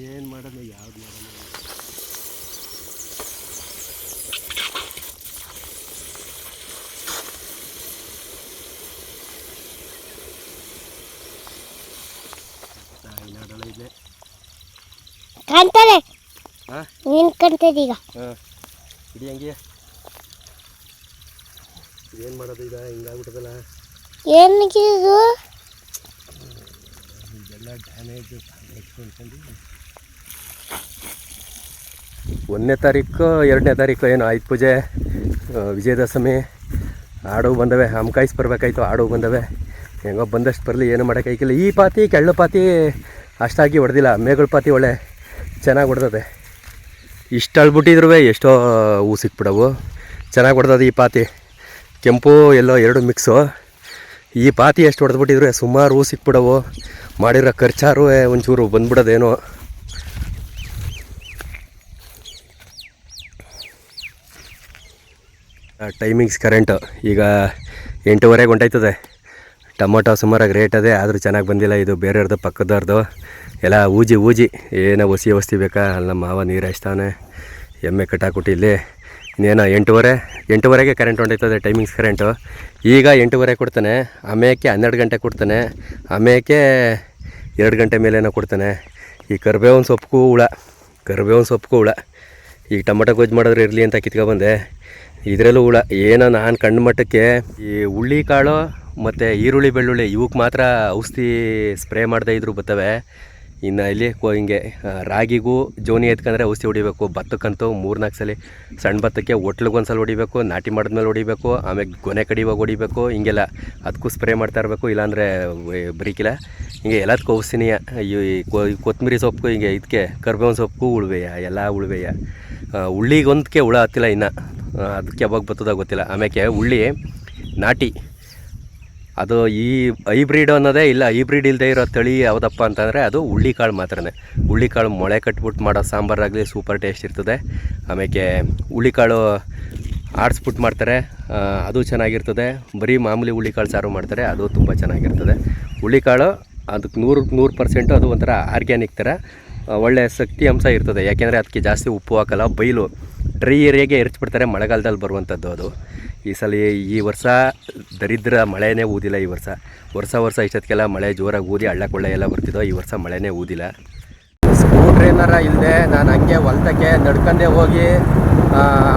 ಏನು ಮಾಡೋದು ಯಾವ್ದು ಮಾಡೋಣ ತಾಯಿನಾಡಲ್ಲ ಇದೆ ಕಾಣ್ತಾರೆ ಹಾಂ? ನೀನ್ ಕಾಣ್ತದೆ ಈಗ. ಹಾಂ. ಇಡೀ ಹಂಗೆ. ಏನು ಮಾಡೋದು ಈಗ? ಹಿಂಗಾಗ್ಬಿಟ್ಟದಲ್ಲ? ಏನಕ್ಕೆ ಇದು? ಇದೆಲ್ಲ ಡ್ಯಾಮೇಜ್ ಅನ್ಕೊಂಡು. ಒಂದನೇ ತಾರೀಕು ಎರಡನೇ ತಾರೀಕು ಏನು ಆಯ್ತು ಪೂಜೆ. ವಿಜಯದಶಮಿ. ಆಡು ಬಂದವೆ. ಹಮ್ಕಾಯಿಸಿ ಬರಬೇಕಾಯ್ತು ಆಡು ಬಂದವೆ. ಹೆಂಗೋ ಬಂದಷ್ಟು ಬರಲಿ ಏನು ಮಾಡೋಕ್ಕಾಗಿಲ್ಲ ಈ ಪಾತಿ ಕೆಳ್ಳು ಪಾತಿ ಅಷ್ಟಾಗಿ ಹೊಡೆದಿಲ್ಲ. ಮೇಗಳ ಪಾತಿ ಒಳ್ಳೆ ಚೆನ್ನಾಗಿ ಹೊಡೆದದೆ. ಇಷ್ಟು ಅಳ್ಬಿಟ್ಟಿದ್ರು ಎಷ್ಟೋ ಹೂ ಸಿಕ್ಬಿಡವು ಚೆನ್ನಾಗಿ ಹೊಡೆದದು ಈ ಪಾತಿ. ಕೆಂಪು, ಎಲ್ಲೋ ಎರಡು ಮಿಕ್ಸು ಈ ಪಾತಿ ಎಷ್ಟು ಹೊಡೆದ್ಬಿಟ್ಟಿದ್ರು ಸುಮಾರು ಹೂ ಸಿಕ್ಬಿಡವು. ಮಾಡಿರೋ ಖರ್ಚಾರು ಒಂಚೂರು ಬಂದ್ಬಿಡೋದೇನೋ. ಟೈಮಿಂಗ್ಸ್ ಕರೆಂಟು ಈಗ ಎಂಟೂವರೆಗೆ ಹೊಂಟಾಯ್ತದೆ. ಟೊಮೊಟೊ ಸುಮಾರಾಗಿ ರೇಟ್ ಅದೇ, ಆದರೂ ಚೆನ್ನಾಗಿ ಬಂದಿಲ್ಲ. ಇದು ಬೇರೆಯವ್ರದ್ದು ಪಕ್ಕದವ್ರದ್ದು ಎಲ್ಲ ಊಜಿ ಊಜಿ. ಏನೋ ಒಸಿ ಬೇಕಾ? ಅಲ್ಲಿ ನಮ್ಮ ಮಾವ ನೀರು ಹಾಯಿಸ್ತಾನೆ. ಎಮ್ಮೆ ಕಟ್ಟಾಕ್ಬಿಟ್ಟು ಇಲ್ಲಿ. ಇನ್ನೇನೋ, ಎಂಟೂವರೆ, ಎಂಟೂವರೆಗೆ ಕರೆಂಟ್ ಹೊಂಟೈತದೆ ಟೈಮಿಂಗ್ಸ್ ಕರೆಂಟು ಈಗ ಎಂಟೂವರೆ ಕೊಡ್ತಾನೆ ಆಮೇಲೆ ಹನ್ನೆರಡು ಗಂಟೆ ಕೊಡ್ತಾನೆ ಆಮೇಲೆ ಎರಡು ಗಂಟೆ ಮೇಲೇನೋ ಕೊಡ್ತಾನೆ. ಈ ಕರ್ಬೇವಿನ ಸೊಪ್ಪು ಹುಳ ಕರ್ಬೇವಿನ ಸೊಪ್ಪು ಹುಳ ಈಗ ಟೊಮಟೊ ಗೊಜ್ಜು ಮಾಡಿದ್ರೆ ಇರಲಿ ಅಂತ ಕಿತ್ಕೊಬಂದೆ ಇದರಲ್ಲೂ ಹುಳ ಏನೋ ನಾನು ಕಣ್ಣು ಮಟ್ಟಕ್ಕೆ ಈ ಹುಳ್ಳಿ ಕಾಳು ಮತ್ತು ಈರುಳ್ಳಿ ಬೆಳ್ಳುಳ್ಳಿ ಇವಕ್ಕೆ ಮಾತ್ರ ಔಷಧಿ ಸ್ಪ್ರೇ ಮಾಡದೇ ಇದ್ರು ಬರ್ತವೆ ಇನ್ನು ಇಲ್ಲಿ ಹಿಂಗೆ ರಾಗಿಗೂ ಜೋನಿ ಎತ್ಕೊಂಡ್ರೆ ಔಷಧಿ ಹೊಡಿಬೇಕು. ಭತ್ತಕ್ಕಂತೂ ಮೂರ್ನಾಲ್ಕು ಸಲ ಸಣ್ಣ ಭತ್ತಕ್ಕೆ ಸಲ ಹೊಡಿಬೇಕು, ನಾಟಿ ಮಾಡಿದ್ಮೇಲೆ ಹೊಡಿಬೇಕು, ಆಮೇಲೆ ಗೊನೆ ಕಡಿವಾಗ ಹೊಡಿಬೇಕು, ಹಿಂಗೆಲ್ಲ ಅದಕ್ಕೂ ಸ್ಪ್ರೇ ಮಾಡ್ತಾ ಇರಬೇಕು. ಇಲ್ಲಾಂದರೆ ಬರೀಕಿಲ್ಲ ಹಿಂಗೆ ಎಲ್ಲದಕ್ಕೂ ಕೊ- ಈ ಕೊತ್ತಂಬರಿ ಸೊಪ್ಪು, ಹಿಂಗೆ ಇದಕ್ಕೆ ಕರ್ಬೇವಿನ ಸೊಪ್ಪು ಉಳುವೆಯ, ಎಲ್ಲ ಉಳುವೆಯ. ಉಳ್ಳಿಗೊಂದಕ್ಕೆ ಹುಳ ಹತ್ತಿಲ್ಲ ಇನ್ನು. ಅದಕ್ಕೆ ಯಾವಾಗ ಬರ್ತದ ಗೊತ್ತಿಲ್ಲ. ಆಮೇಲೆ ಉಳ್ಳಿ ನಾಟಿ. ಅದು ಈ ಹೈಬ್ರಿಡ್ ಅನ್ನೋದೇ ಇಲ್ಲ, ಹೈಬ್ರಿಡ್ ಇಲ್ಲದೆ ಇರೋ ತಳಿ ಯಾವುದಪ್ಪ ಅಂತಂದರೆ ಅದು ಹುಳ್ಳಿಕಾಳು ಮಾತ್ರನೇ. ಹುಳ್ಳಿಕಾಳು ಮೊಳೆ ಕಟ್ಬಿಟ್ಟು ಮಾಡೋ ಸಾಂಬಾರಾಗಲಿ ಸೂಪರ್ ಟೇಸ್ಟ್ ಇರ್ತದೆ. ಆಮೇಲೆ ಹುಳ್ಳಿಕಾಳು ಆಡಿಸ್ಬಿಟ್ಟು ಮಾಡ್ತಾರೆ ಅದು ಚೆನ್ನಾಗಿರ್ತದೆ. ಬರೀ ಮಾಮೂಲಿ ಹುಳ್ಳಿಕಾಳು ಸಾರು ಮಾಡ್ತಾರೆ, ಅದು ತುಂಬ ಚೆನ್ನಾಗಿರ್ತದೆ. ಹುಳ್ಳಿಕಾಳು ಅದಕ್ಕೆ ನೂರು ನೂರು ಪರ್ಸೆಂಟು ಅದು ಒಂಥರ ಆರ್ಗ್ಯಾನಿಕ್ ಥರ ಒಳ್ಳೆಯ ಒಳ್ಳೆ ಶಕ್ತಿ ಅಂಶ ಇರ್ತದೆ. ಯಾಕೆಂದರೆ ಅದಕ್ಕೆ ಜಾಸ್ತಿ ಉಪ್ಪು ಹಾಕಲ್ಲ, ಬೈಲು. ಡ್ರೈ ಏರಿಯಾಗೆ ಎರಚ್ಬಿಡ್ತಾರೆ ಮಳೆಗಾಲದಲ್ಲಿ ಬರುವಂಥದ್ದು ಅದು. ಈ ಸಲ ಈ ವರ್ಷ ದರಿದ್ರ ಮಳೆನೇ ಊದಿಲ್ಲ ಈ ವರ್ಷ. ವರ್ಷ ವರ್ಷ ಇಷ್ಟೊತ್ತಿಗೆಲ್ಲ ಮಳೆ ಜೋರಾಗಿ ಊದಿ ಹಳ್ಳ ಕೊಳ್ಳೆ ಎಲ್ಲ ಬರ್ತಿದ್ದೋ ಈ ವರ್ಷ ಮಳೆನೇ ಊದಿಲ್ಲ. ಸ್ಕೂಟ್ರ್ ಏನಾರ ಇಲ್ಲದೆ ನಾನು ಹಂಗೆ ಹೊಲ್ದಕ್ಕೆ ನಡ್ಕೊಂಡೇ ಹೋಗಿ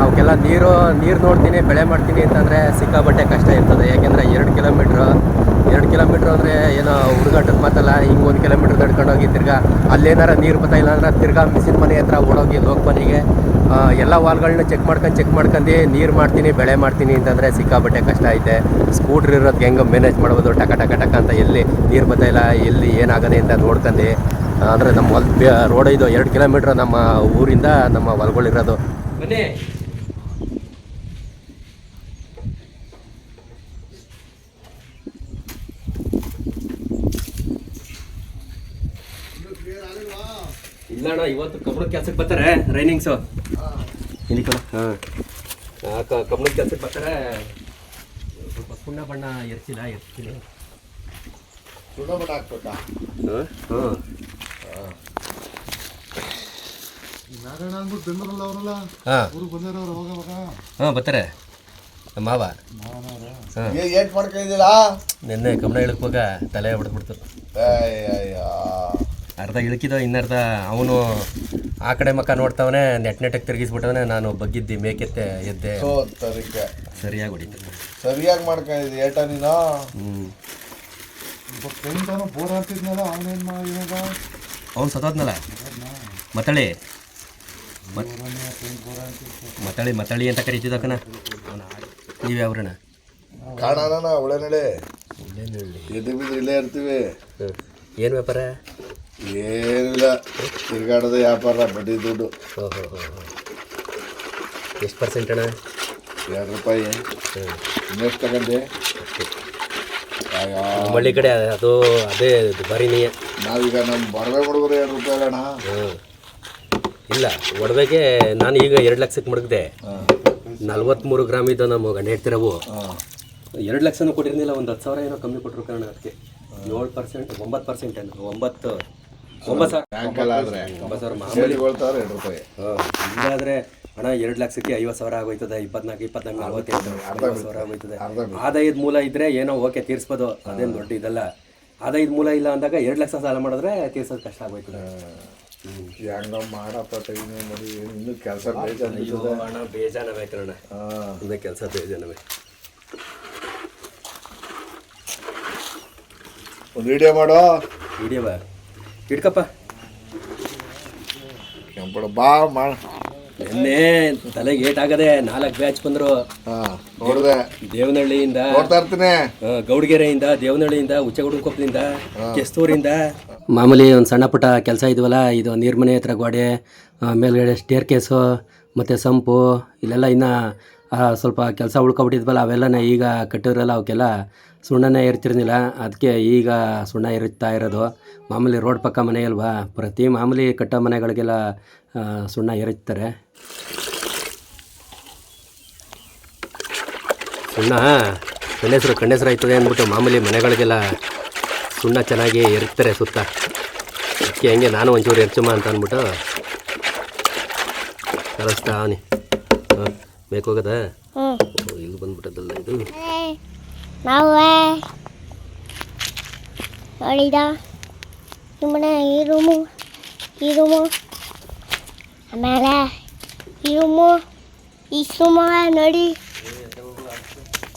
ಅವಕ್ಕೆಲ್ಲ ನೀರು ನೀರು ನೋಡ್ತೀನಿ, ಬೆಳೆ ಮಾಡ್ತೀನಿ ಅಂತಂದರೆ ಸಿಕ್ಕಾಬಟ್ಟೆ ಕಷ್ಟ ಇರ್ತದೆ. ಯಾಕೆಂದರೆ ಎರಡು ಕಿಲೋಮೀಟ್ರು, ಎರಡು ಕಿಲೋಮೀಟ್ರ್ ಅಂದರೆ ಏನೋ ಹುಡುಗಾಟದ ಮಾತಲ್ಲ ಹಿಂಗೆ ಒಂದು ಕಿಲೋಮೀಟ್ರ್ ನಡ್ಕೊಂಡೋಗಿ ತಿರ್ಗಾ ಅಲ್ಲೇನಾರ ನೀರು ಬರ್ತಾ ಇಲ್ಲ ಅಂದ್ರೆ ತಿರ್ಗಾ ಮಿಸಿನ್ ಮನೆ ಹತ್ರ ಓಡೋಗಿ ಲೋಕಮನೆಗೆ ಎಲ್ಲ ವಾಲ್ಗಳನ್ನ ಚೆಕ್ ಮಾಡ್ಕೊಂಡು ಚೆಕ್ ಮಾಡ್ಕೊಂಡು, ನೀರು ಮಾಡ್ತೀನಿ, ಬೆಳೆ ಮಾಡ್ತೀನಿ ಅಂತಂದರೆ ಸಿಕ್ಕಾಬಟ್ಟೆ ಕಷ್ಟ ಐತೆ. ಸ್ಕೂಟ್ರ್ ಇರೋದು ಹೆಂಗೆ ಮ್ಯಾನೇಜ್ ಮಾಡ್ಬೋದು? ಟಕ ಟಕ ಟಕ ಅಂತ ಎಲ್ಲಿ ನೀರು ಬದಲ ಎಲ್ಲಿ ಏನಾಗದೆ ಅಂತ ನೋಡ್ಕೊಂಡು, ಅಂದರೆ ನಮ್ಮ ಹೊಲ ರೋಡ್ ಇದು ಎರಡು ಕಿಲೋಮೀಟ್ರ್ ನಮ್ಮ ಊರಿಂದ ನಮ್ಮ ಹೊಲ್ಗಳಿರೋದು ಬನ್ನಿ. ಇಲ್ಲಣ್ಣ, ಇವತ್ತು ಕಬ್ಬಣದ ಕೆಲ್ಸಕ್ಕೆ ಬರ್ತಾರೆ, ರೈನಿಂಗ್ಸು. ಇಲ್ಲಿ ಕಣ ಹಾಂ ಕಮಲದ ಕೆಲಸಕ್ಕೆ ಬರ್ತಾರೆ ಸ್ವಲ್ಪ ಸುಣ್ಣ ಬಣ್ಣ ಎರ್ಚಿಲ್ಲ ಎರ್ಚಿಲ್ಲ ಹಾಂ. ಹಾಂ ಹಾಂ ಹಾಂ ಬರ್ತಾರೆ. ನಮ್ಮ ಮಾವ. ಹಾಂ. ಏನ್ ಮಾಡ್ಕೊಂಡಿದ್ದೀರಾ? ನಿನ್ನೆ ಕಮಲ ಇಳಕ್ವಾಗ ತಲೆ ಹೊಡೆದ್ಬಿಡ್ತು ಅರ್ಧ ಇಳಕಿದ ಇನ್ನರ್ಧ ಅವನು ಆ ಕಡೆ ಮಕ್ಕ ನೋಡ್ತಾವನೆ ನೆಟ್ ನೆಟ್ಟಗೆ ತಿರುಗಿಸ್ಬಿಟ್ಟವನೆ ನಾನು ಬಗ್ಗಿದ್ದಿ ಮೇಕೆತ್ತೆ ಎದ್ದೆ. ಸೊ ತರಿಕೆ ಸರಿಯಾಗಿ ಹೊಡಿತು. ಸರಿಯಾಗಿ ಮಾಡ್ಕೊಂಡಿದ್ದೆ ಏಟ ನೀನು? ಹ್ಞೂ ಫ್ರೆಂಡ್ ಬೋರ್ ಹಾಕ್ತಿದ್ನಲ್ಲ ಅವನೇನು ಮಾಡಿದ ಅವ್ನು ಸತ್ತೋದ್ನಲ್ಲ? ಮತಳಿ. ಮತ್- ಮತಳಿ ಮತಳಿ ಅಂತ ಕರೀತಿದ್ದಕ್ಕನ ನೀವೇ ಯಾವ್ರಣ ಕಾಣೋಣ ಒಳ್ಳೆ ನಡೆ. ಎದ್ದು ಬಿದ್ದು ಇಲ್ಲೇ ಇರ್ತೀವಿ. ಏನು ವ್ಯಾಪಾರ? ಏನಿಲ್ಲ ತಿರ್ಗಾಡೋದು ವ್ಯಾಪಾರ ಬಡ್ಡಿ ದುಡ್ಡು. ಓಹೋ ಎಷ್ಟು ಪರ್ಸೆಂಟ್ ಅಣ್ಣ? ಎರಡು ರೂಪಾಯಿ. ಇನ್ನೆಷ್ಟು ತಗೊಂಡೆ? ಹಳ್ಳಿ ಕಡೆ ಅದು ಅದೇ ದುಬಾರಿನೇ ನಾವೀಗ ನಮ್ಮ ಬರವೆ ಹುಡುಗರು ಎರಡು ರೂಪಾಯಿ ಅಣ್ಣ. ಇಲ್ಲ ಒಡವೆಗೆ ನಾನು ಈಗ ಎರಡು ಲಕ್ಷಕ್ಕೆ ಮಡಗಿದೆ. ನಲ್ವತ್ಮೂರು ಗ್ರಾಮ್ ಇದ್ದ ನಮ್ಮ ಗಂಡ ಹೇಳ್ತಿರವು. ಎರಡು ಲಕ್ಷನೂ ಕೊಟ್ಟಿರ್ಲಿಲ್ಲ ಒಂದು ಹತ್ತು ಸಾವಿರ ಏನೋ ಕಮ್ಮಿ ಕೊಟ್ಟರು ಕಾರಣ ಅದಕ್ಕೆ. ಏಳು ಪರ್ಸೆಂಟ್ ಒಂಬತ್ತು ಪರ್ಸೆಂಟ್ ಏನು ಒಂಬತ್ತು. ಒಂಬತ್ತು ಸಾವಿರ ಬ್ಯಾಂಕಲ್ಲಿ ಆದ್ರೆ ಒಂಬತ್ತು ಸಾವಿರ ಮಾಮೂಲಿ. ಹೇಳಿಕೊಳ್ತಾರೆ ಎರಡು ರೂಪಾಯಿ. ಇಲ್ಲಾದ್ರೆ ಹಣ ಎರಡು ಲಕ್ಷಕ್ಕೆ ಐವತ್ತು ಸಾವಿರ ಆಗೋಯ್ತದೆ ಇಪ್ಪತ್ನಾಲ್ಕು ಇಪ್ಪತ್ನಾಲ್ಕು ನಲ್ವತ್ತೈದು ಐವತ್ತು ಸಾವಿರ ಆಗೋಯ್ತದೆ. ಆದಾಯದ ಮೂಲ ಇದ್ರೆ ಏನೋ ಓಕೆ ತೀರ್ಸ್ಬೋದು. ಅದೇನು ದೊಡ್ಡ ಇದಲ್ಲ. ಆದಾಯದ ಮೂಲ ಇಲ್ಲ ಅಂದಾಗ ಎರಡು ಲಕ್ಷ ಸಾಲ ಮಾಡಿದ್ರೆ ತೀರ್ಸೋದು ಕಷ್ಟ ಆಗೋಯ್ತದೆ. ಹೆಂಗ ಮಾಡಪ್ಪ ಟೈಮ್ ಮಾಡಿ ಇನ್ನೂ ಕೆಲಸ ಬೇಜಾನವೇ ಕಣ ಹಾಂ. ಕೆಲಸ ಬೇಜಾನವೇ ಒಂದು ವಿಡಿಯೋ ಮಾಡೋ. ವಿಡಿಯೋ ಬಾ ಹಿಡ್ಕಪ್ಪ ಕೆಂಪಡ ಬಾ ಮಾಡ ನಿನ್ನೆ ತಲೆಗೆ ಏಟ್ ಆಗದೆ ನಾಲ್ಕು ಬ್ಯಾಚ್ ಬಂದ್ರು. ನೋಡಿದೆ. ದೇವನಹಳ್ಳಿಯಿಂದ ನೋಡ್ತಾ ಇರ್ತೀನಿ. ಗೌಡಗೆರೆಯಿಂದ ದೇವನಹಳ್ಳಿಯಿಂದ ಉಚ್ಚಗುಡುಕೊಪ್ಪಲಿಂದ ಕೆಸ್ತೂರಿಂದ. ಮಾಮೂಲಿ ಒಂದು ಸಣ್ಣ ಪುಟ್ಟ ಕೆಲಸ ಇದ್ವಲ್ಲ ಇದು ನೀರ್ಮನೆ ಹತ್ರ ಗೋಡೆ ಆ, ಮೇಲ್ಗಡೆ ಸ್ಟೇರ್ ಕೇಸು ಮತ್ತು ಸಂಪು ಇಲ್ಲೆಲ್ಲ ಇನ್ನ ಸ್ವಲ್ಪ ಕೆಲಸ ಉಳ್ಕೊಬಿಟ್ಟಿದ್ವಲ್ಲ ಅವೆಲ್ಲ ಈಗ ಕಟ್ಟಿರಲ್ಲ ಅವಕ್ಕೆಲ್ಲ ಸುಣ್ಣನೇ ಇರ್ತಿರ್ಲಿಲ್ಲ. ಅದಕ್ಕೆ ಈಗ ಸುಣ್ಣ ಇರುತ್ತಾ ಇರೋದು. ಮಾಮೂಲಿ ರೋಡ್ ಪಕ್ಕ ಮನೆ ಅಲ್ವಾ? ಪ್ರತಿ ಮಾಮೂಲಿ ಕಟ್ಟೋ ಮನೆಗಳಿಗೆಲ್ಲ ಸುಣ್ಣ ಎರಚ್ತಾರೆ ಸುಣ್ಣ ಕಣ್ಣೆಸರು ಕಣ್ಣೆಸರು ಆಯ್ತದೆ ಅಂದ್ಬಿಟ್ಟು ಮಾಮೂಲಿ ಮನೆಗಳಿಗೆಲ್ಲ ಸುಣ್ಣ ಚೆನ್ನಾಗಿ ಎರಚ್ತಾರೆ ಸುತ್ತ. ಅದಕ್ಕೆ ಹಂಗೆ ನಾನು ಒಂಚೂರು ಎರ್ಚುಮ ಅಂತ ಅಂದ್ಬಿಟ್ಟು ಕಳಿಸ್ತಾ ಅವನಿ ಹಾಂ ಬೇಕೋಗದ ಇಲ್ಲಿ ಬಂದ್ಬಿಟ್ಟದಲ್ಲ ಇದು. ನಾವು ನೋಡಿದ ಸುಮ್ಮನೆ ಈ ರೂಮು ಈ ರೂಮು ಆಮೇಲೆ ಈ ರೂಮು ಈ ಸುಮ ನೋಡಿ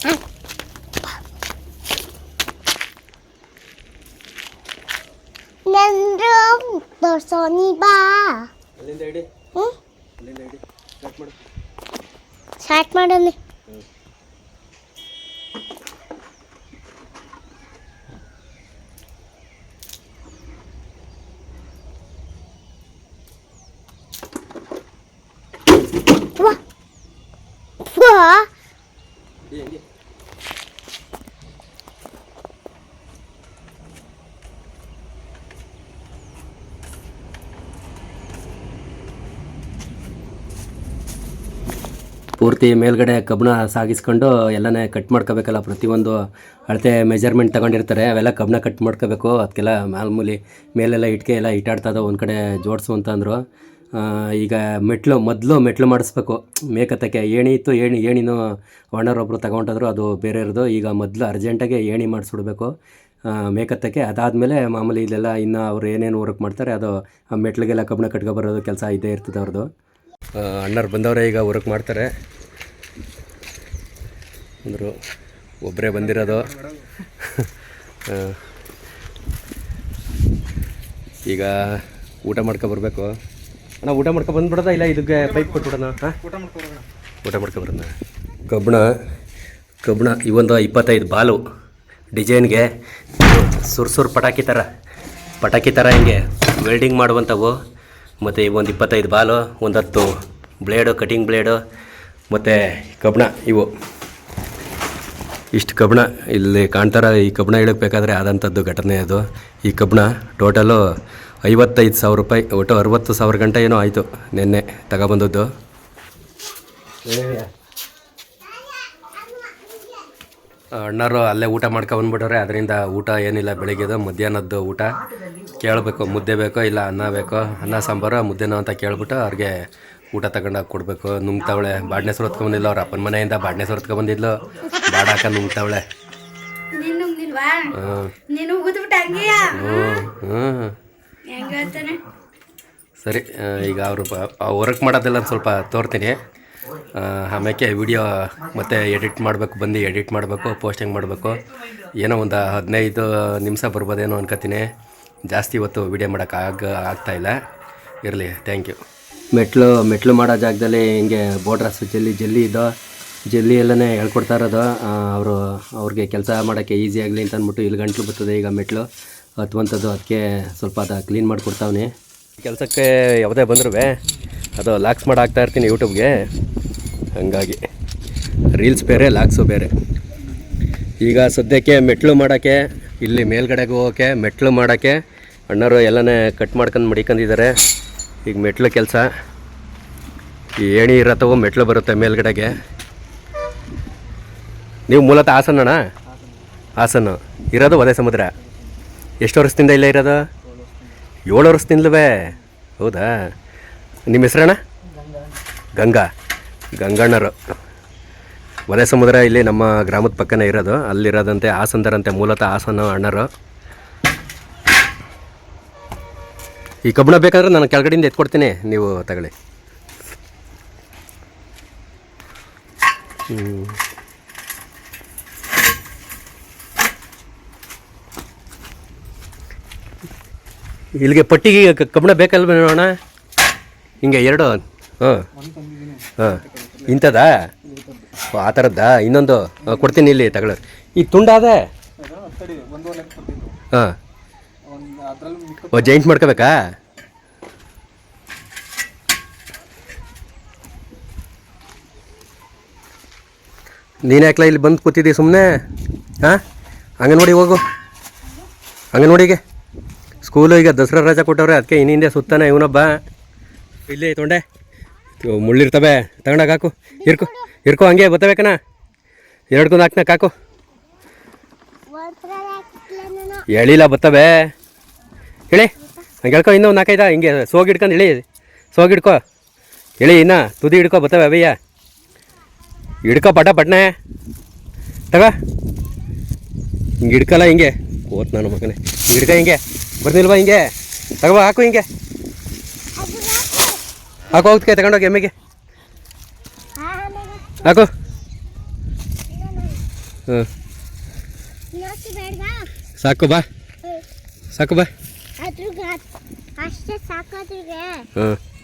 ಹ. ನನ್ ರೂಮ್ ತೋರ್ಸೋನಿ ಬಾ ಅಲ್ಲಿಂದ ಇಡಿ ಹ್ಞೂ ಅಲ್ಲಿಂದ ಇಡಿ ಕಟ್ ಮಾಡು. ಸ್ಟಾರ್ಟ್ ಮಾಡೋಣ ವಾ ವಾ ಇಡಿ ಹಂಗೆ ಪೂರ್ತಿ ಮೇಲ್ಗಡೆ ಕಬ್ಬಿಣ ಸಾಗಿಸ್ಕೊಂಡು ಎಲ್ಲನೇ ಕಟ್ ಮಾಡ್ಕೋಬೇಕಲ್ಲ, ಪ್ರತಿಯೊಂದು ಅಳತೆ ಮೆಜರ್ಮೆಂಟ್ ತಗೊಂಡಿರ್ತಾರೆ, ಅವೆಲ್ಲ ಕಬ್ಬಿಣ ಕಟ್ ಮಾಡ್ಕೋಬೇಕು. ಅದಕ್ಕೆಲ್ಲ ಮಾಮೂಲಿ ಮೇಲೆಲ್ಲ ಇಟ್ಕೆ ಎಲ್ಲ ಇಟ್ಟಾಡ್ತದ ಒಂದು ಕಡೆ ಜೋಡಿಸು ಅಂತ ಅಂದರು. ಈಗ ಮೆಟ್ಲು, ಮೊದಲು ಮೆಟ್ಲು ಮಾಡಿಸ್ಬೇಕು. ಮೇಕತ್ತಕ್ಕೆ ಏಣಿ ಇತ್ತು, ಏಣಿ, ಏಣಿನೂ ಓನರ್ ಒಬ್ಬರು ತಗೊಂಡಿದ್ರು, ಅದು ಬೇರೆ ಇರೋದು. ಈಗ ಮೊದಲು ಅರ್ಜೆಂಟಾಗಿ ಏಣಿ ಮಾಡಿಸ್ಬಿಡ್ಬೇಕು. ಮೇಕತ್ತಕ್ಕೆ. ಅದಾದಮೇಲೆ ಮಾಮೂಲಿ ಇಲ್ಲೆಲ್ಲ ಇನ್ನು ಅವ್ರು ಏನೇನು ವರ್ಕ್ ಮಾಡ್ತಾರೆ, ಅದು ಆ ಮೆಟ್ಲಿಗೆಲ್ಲ ಕಬ್ಬಣ ಕಟ್ಕೊಬರೋದು ಕೆಲಸ ಇದ್ದೇ ಇರ್ತದೆ ಅವ್ರದ್ದು ಅಣ್ಣರು ಬಂದವರೇ ಈಗ ವರ್ಕ್ ಮಾಡ್ತಾರೆ. ಅಂದರು. ಒಬ್ಬರೇ ಬಂದಿರೋದು. (laughs) ಈಗ ಊಟ ಮಾಡ್ಕೊ ಬರಬೇಕು. ಅಣ್ಣ, ಊಟ ಮಾಡ್ಕೊ ಬಂದ್ಬಿಡೋದ ಇಲ್ಲ ಇದಕ್ಕೆ ಪೈಪ್ ಕೊಟ್ಬಿಡೋಣ ಹಾಂ? ಊಟ ಮಾಡ್ಕೊ ಬರೋಣ. ಕಬ್ಬಣ ಕಬ್ಬಣ ಇವೊಂದು ಇಪ್ಪತ್ತೈದು ಬಾಲು. ಡಿಸೈನ್ಗೆ ಸುರ್ ಪಟಾಕಿ ಥರ ಪಟಾಕಿ ಥರ ಹಿಂಗೆ ವೆಲ್ಡಿಂಗ್ ಮಾಡುವಂಥವು. ಮತ್ತು ಒಂದು ಇಪ್ಪತ್ತೈದು ಬಾಲು ಒಂದು ಹತ್ತು ಬ್ಲೇಡು ಕಟಿಂಗ್ ಬ್ಲೇಡು ಮತ್ತು ಕಬ್ಬಣ ಇವು. ಇಷ್ಟು ಕಬ್ಬಣ ಇಲ್ಲಿ ಕಾಣ್ತಾರ, ಈ ಕಬ್ಬಣ ಇಳಕ್ಬೇಕಾದ್ರೆ ಆದಂಥದ್ದು ಘಟನೆ ಅದು. ಈ ಕಬ್ಬಣ ಟೋಟಲು ಐವತ್ತೈದು ಸಾವಿರ ರೂಪಾಯಿ, ಒಟ್ಟು ಅರುವತ್ತು ಸಾವಿರ ಗಂಟೆ ಏನೋ ಆಯಿತು ನಿನ್ನೆ ತಗೊಬಂದದ್ದು. ಅಣ್ಣರು ಅಲ್ಲೇ ಊಟ ಮಾಡ್ಕೊ ಬಂದ್ಬಿಟ್ಟವ್ರೆ, ಅದರಿಂದ ಊಟ ಏನಿಲ್ಲ, ಬೆಳಗ್ಗೆದು ಮಧ್ಯಾಹ್ನದ್ದು ಊಟ. ಕೇಳಬೇಕು, ಮುದ್ದೆ ಬೇಕೋ ಇಲ್ಲ ಅನ್ನ ಬೇಕೋ, ಅನ್ನ, ಸಾಂಬಾರು, ಮುದ್ದೆನೋ ಅಂತ ಕೇಳಿಬಿಟ್ಟು ಅವ್ರಿಗೆ ಊಟ ತಗೊಂಡೋಗಿ ಕೊಡಬೇಕು. ನುಂಗ್ತಾವಳೆ, ಬಾಡ್ನೆ ಹೊತ್ಕೊಂಬಂದಿಲ್ಲ ಅವ್ರ ಅಪ್ಪನ ಮನೆಯಿಂದ ಬಾಡ್ನೆ ಹೊತ್ಕೊಂಬಂದಿದ್ಲು ಬಾಡ ಹಾಕ ನುಂಗ್ತಾವಳೆ ಸರಿ ಈಗ ಅವರು ವರ್ಕ್ ಮಾಡೋದೆಲ್ಲ ಒಂದ್ ಸ್ವಲ್ಪ ತೋರ್ತೀನಿ. ಆಮ್ಯಾಕೆ ಆಮೇಲೆ ವಿಡಿಯೋ ಮತ್ತೆ ಎಡಿಟ್ ಮಾಡಬೇಕು ಬಂದು ಎಡಿಟ್ ಮಾಡಬೇಕು ಪೋಸ್ಟಿಂಗ್ ಮಾಡಬೇಕು. ಏನೋ ಒಂದು ಹದಿನೈದು ನಿಮಿಷ ಬರ್ಬೋದೇನೋ ಅನ್ಕೋತೀನಿ ಜಾಸ್ತಿ ಇವತ್ತು ವಿಡಿಯೋ ಮಾಡೋಕೆ ಆಗ ಆಗ್ತಾಯಿಲ್ಲ ಇರಲಿ ಥ್ಯಾಂಕ್ ಯು ಮೆಟ್ಲು ಮೆಟ್ಲು ಮಾಡೋ ಜಾಗದಲ್ಲಿ ಹಿಂಗೆ ಬೋಡ್ರಸ್ ಜಲ್ಲಿ ಜಲ್ಲಿ ಇದ್ದೋ ಜಲ್ಲಿ ಎಲ್ಲನೇ ಹೇಳ್ಕೊಡ್ತಾ ಇರೋದು. ಅವರು, ಅವ್ರಿಗೆ ಕೆಲಸ ಮಾಡೋಕ್ಕೆ ಈಸಿ ಆಗಲಿ ಅಂತ ಅಂದ್ಬಿಟ್ಟು ಇಲ್ಲಿ ಗಂಟ್ಲು ಬರ್ತದೆ ಈಗ ಮೆಟ್ಲು. ಹತ್ತುವಂಥದ್ದು ಅದಕ್ಕೆ ಸ್ವಲ್ಪ ಅದು ಕ್ಲೀನ್ ಮಾಡಿಕೊಡ್ತಾವನಿ. ಕೆಲಸಕ್ಕೆ ಯಾವುದೇ ಬಂದರೂ ಅದು ಲಾಕ್ಸ್ ಮಾಡಿ ಹಾಕ್ತಾ ಇರ್ತೀನಿ ಯೂಟ್ಯೂಬ್ಗೆ ಹಂಗಾಗಿ ರೀಲ್ಸ್ ಬೇರೆ ಲಾಕ್ಸು ಬೇರೆ. ಈಗ ಸದ್ಯಕ್ಕೆ ಮೆಟ್ಲು ಮಾಡೋಕ್ಕೆ, ಇಲ್ಲಿ ಮೇಲ್ಗಡೆಗೆ ಹೋಗೋಕ್ಕೆ ಮೆಟ್ಲು ಮಾಡೋಕ್ಕೆ ಅಣ್ಣರು ಎಲ್ಲನೇ ಕಟ್ ಮಾಡ್ಕೊಂಡು ಮಡಿಕೊಂಡಿದ್ದಾರೆ ಈಗ ಮೆಟ್ಲು ಕೆಲಸ. ಈ ಏಣಿ ಇರತ್ತವೋ ಮೆಟ್ಲು ಬರುತ್ತೆ ಮೇಲ್ಗಡೆಗೆ. ನೀವು ಮೂಲತಃ ಹಾಸನಣ್ಣ ಹಾಸನ. ಇರೋದು ಒದೆ ಸಮುದ್ರ. ಎಷ್ಟು ವರ್ಷದಿಂದ ಇಲ್ಲೇ ಇರೋದು? ಏಳು ವರ್ಷದಿಂದಲೇ? ಹೌದಾ? ನಿಮ್ಮ ಹೆಸ್ರಣ್ಣ? ಗಂಗಾ. ಗಂಗಣ್ಣರು. ಒದೆ ಸಮುದ್ರ ಇಲ್ಲಿ ನಮ್ಮ ಗ್ರಾಮದ ಪಕ್ಕನೇ ಇರೋದು. ಅಲ್ಲಿರೋದಂತೆ ಹಾಸನದರಂತೆ ಮೂಲತಃ ಹಾಸನ ಅಣ್ಣರು. ಈ ಕಬ್ಬಣ ಬೇಕಾದ್ರೆ ನಾನು ಕೆಳಗಡೆಯಿಂದ ಎತ್ಕೊಡ್ತೀನಿ. ನೀವು ತಗೊಳ್ಳಿ. ಹ್ಞೂ ಇಲ್ಲಿಗೆ ಪಟ್ಟಿಗೆ ಕಬ್ಬಣ ಬೇಕಲ್ವ ನೋಡೋಣ? ಹಿಂಗೆ ಎರಡು. ಹಾಂ. ಹಾಂ. ಇಂಥದಾ? ಆ ಥರದ್ದಾ? ಇನ್ನೊಂದು ಕೊಡ್ತೀನಿ ಇಲ್ಲಿ, ತಗೊಳ್ಳಿ. ಈ ತುಂಡಾದ ಹಾಂ. ಓ, ಜೈಂಟ್ ಮಾಡ್ಕೋಬೇಕಾ? ನೀನು ಯಾಕಲ ಇಲ್ಲಿ ಬಂದು ಕೂತಿದ್ದಿ ಸುಮ್ಮನೆ ಹಾಂ? ನೋಡಿ ಹೋಗು. ಅಂಗನವಾಡಿಗೆ ಸ್ಕೂಲು ಈಗ ದಸರಾ ರಜೆ ಕೊಟ್ಟವ್ರೆ, ಅದಕ್ಕೆ ಇನ್ನಿಂದೆ ಸುತ್ತಾನೆ ಇವನೊಬ್ಬ. ಇಲ್ಲಿ ತೊಂಡೆ. ಮುಳ್ಳಿರ್ತವೆ. ತಗೊಂಡಾಗ ಹಾಕು. ಇರ್ಕೊ, ಇರ್ಕೋ ಹಂಗೆ, ಬತ್ತಬೇಕನ? ಎರಡ್ಕೊಂಡು ಹಾಕ್ನ ಕಾಕು. ಹೇಳಿಲ್ಲ ಬತ್ತವೆ. ಹೇಳಿ ಹಂಗೆ ಹೇಳ್ಕೊ, ಇನ್ನೂ ನಾಲ್ಕೈದ? ಹಿಂಗೆ ಸೋಗಿ ಹಿಡ್ಕೊಂಡು ಹೇಳಿ. ಸೋಗಿ ಹಿಡ್ಕೊ. ಹೇಳಿ, ಇನ್ನ ತುದಿ ಹಿಡ್ಕೊ ಬತ್ತವೆ ಅವಯ್ಯ. ಹಿಡ್ಕೊ ಪಟ ಪಟ್ನೆ. ತಗ. ಹಿಂಗೆ ಹಿಡ್ಕಲ್ಲ ಹಿಂಗೆ. ಓದ್ ನಾನು ಮಗನೇ. ಹಿಡ್ಕ ಹಿಂಗೆ. ಬರ್ತಿಲ್ವಾ ಹಿಂಗೆ? ತಗೋ ಹಾಕು ಹಿಂಗೆ. ಹಾಕು ಹೋಗ್ತಕ್ಕೆ ತಗೊಂಡೋಗಿ ಎಮ್ಮೆಗೆ. ಹಾಕು. ಹ್ಞೂ ಸಾಕು ಬಾ. ಸಾಕು ಬಾ. ಹ್ಞೂ